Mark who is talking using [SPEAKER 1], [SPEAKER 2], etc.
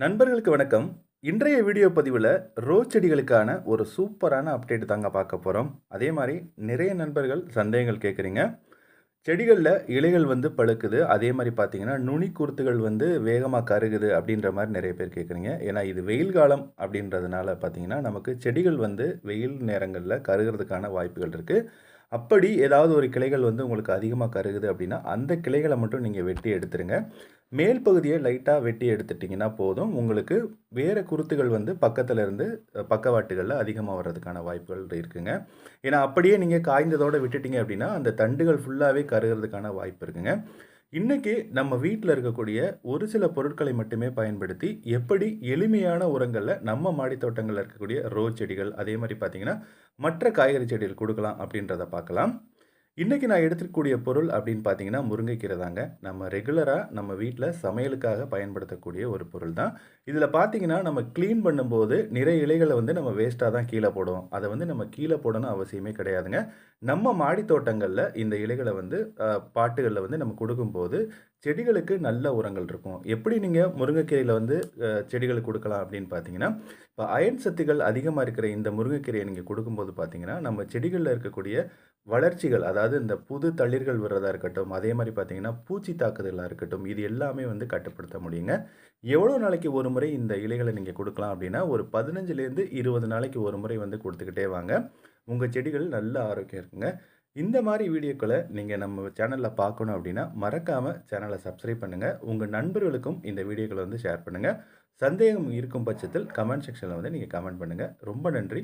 [SPEAKER 1] நண்பர்களுக்கு வணக்கம். இன்றைய வீடியோ பதிவில் ரோஸ் செடிகளுக்கான ஒரு சூப்பரான அப்டேட் தாங்க பார்க்க போகிறோம் அதே மாதிரி நிறைய நண்பர்கள் சந்தேகங்கள் கேட்குறீங்க செடிகளில் இலைகள் வந்து பழுக்குது. அதே மாதிரி பார்த்தீங்கன்னா நுனி குருத்துகள் வந்து வேகமாக கருகுது அப்படின்ற மாதிரி நிறைய பேர் கேட்குறீங்க ஏன்னா இது வெயில் காலம் அப்படின்றதுனால பார்த்தீங்கன்னா நமக்கு செடிகள் வந்து வெயில் நேரங்களில் கருகிறதுக்கான வாய்ப்புகள் இருக்குது அப்படி ஏதாவது ஒரு கிளைகள் வந்து உங்களுக்கு அதிகமாக கருகுது அப்படின்னா அந்த கிளைகளை மட்டும் நீங்கள் வெட்டி எடுத்துருங்க. மேல் பகுதியை லைட்டாக வெட்டி எடுத்துட்டிங்கன்னா போதும். உங்களுக்கு வேறு குருத்துகள் வந்து பக்கத்தில் இருந்து பக்கவாட்டுகளில் அதிகமாக வர்றதுக்கான வாய்ப்புகள் இருக்குங்க. ஏன்னா அப்படியே நீங்கள் காய்ந்ததோடு விட்டுட்டீங்க அப்படின்னா அந்த தண்டுகள் ஃபுல்லாகவே கருகிறதுக்கான வாய்ப்பு இருக்குங்க. இன்றைக்கி நம்ம வீட்டில் இருக்கக்கூடிய ஒரு சில பொருட்களை மட்டுமே பயன்படுத்தி எப்படி எளிமையான உரங்களில் நம்ம மாடித் தோட்டங்களில் இருக்கக்கூடிய ரோஸ் செடிகள் அதே மாதிரி பார்த்தீங்கன்னா மற்ற காய்கறி செடிகள் கொடுக்கலாம் அப்படின்றத பார்க்கலாம். இன்றைக்கி நான் எடுத்துக்கூடிய பொருள் அப்படின்னு பார்த்தீங்கன்னா முருங்கைக்கீரை தாங்க நம்ம ரெகுலராக நம்ம வீட்டில் சமையலுக்காக பயன்படுத்தக்கூடிய ஒரு பொருள் தான் இதில் பார்த்தீங்கன்னா நம்ம க்ளீன் பண்ணும்போது நிறைய இலைகளை வந்து நம்ம வேஸ்ட்டாக தான் கீழே போடுவோம். அதை வந்து நம்ம கீழே போடணும் அவசியமே கிடையாதுங்க. நம்ம மாடி தோட்டங்களில் இந்த இலைகளை வந்து பாட்டுகளில் வந்து நம்ம கொடுக்கும்போது செடிகளுக்கு நல்ல உரங்கள் இருக்கும். எப்படி நீங்கள் முருங்கைக்கீரையில் வந்து செடிகளுக்கு கொடுக்கலாம் அப்படின்னு பார்த்தீங்கன்னா இப்போ அயன் சத்துக்கள் அதிகமாக இருக்கிற இந்த முருங்கைக்கீரையை நீங்கள் கொடுக்கும்போது பார்த்தீங்கன்னா நம்ம செடிகளில் இருக்கக்கூடிய வளர்ச்சிகள் அதாவது இந்த புது தளிர்கள் விடுறதா இருக்கட்டும் அதே மாதிரி பார்த்தீங்கன்னா பூச்சி தாக்குதலாக இருக்கட்டும் இது எல்லாமே வந்து கட்டுப்படுத்த முடியுங்க. எவ்வளோ நாளைக்கு ஒரு முறை இந்த இலைகளை நீங்கள் கொடுக்கலாம் அப்படின்னா ஒரு பதினஞ்சுலேருந்து இருபது நாளைக்கு ஒரு முறை வந்து கொடுத்துக்கிட்டே வாங்க. உங்கள் செடிகள் நல்ல ஆரோக்கியம் இருக்குங்க. இந்த மாதிரி வீடியோக்களை நீங்கள் நம்ம சேனலில் பார்க்கணும் அப்படின்னா மறக்காமல் சேனலை சப்ஸ்கிரைப் பண்ணுங்கள் உங்கள் நண்பர்களுக்கும் இந்த வீடியோக்களை வந்து ஷேர் பண்ணுங்கள் சந்தேகம் இருக்கும் பட்சத்தில் கமெண்ட் செக்ஷனில் வந்து நீங்கள் கமெண்ட் பண்ணுங்கள் ரொம்ப நன்றி.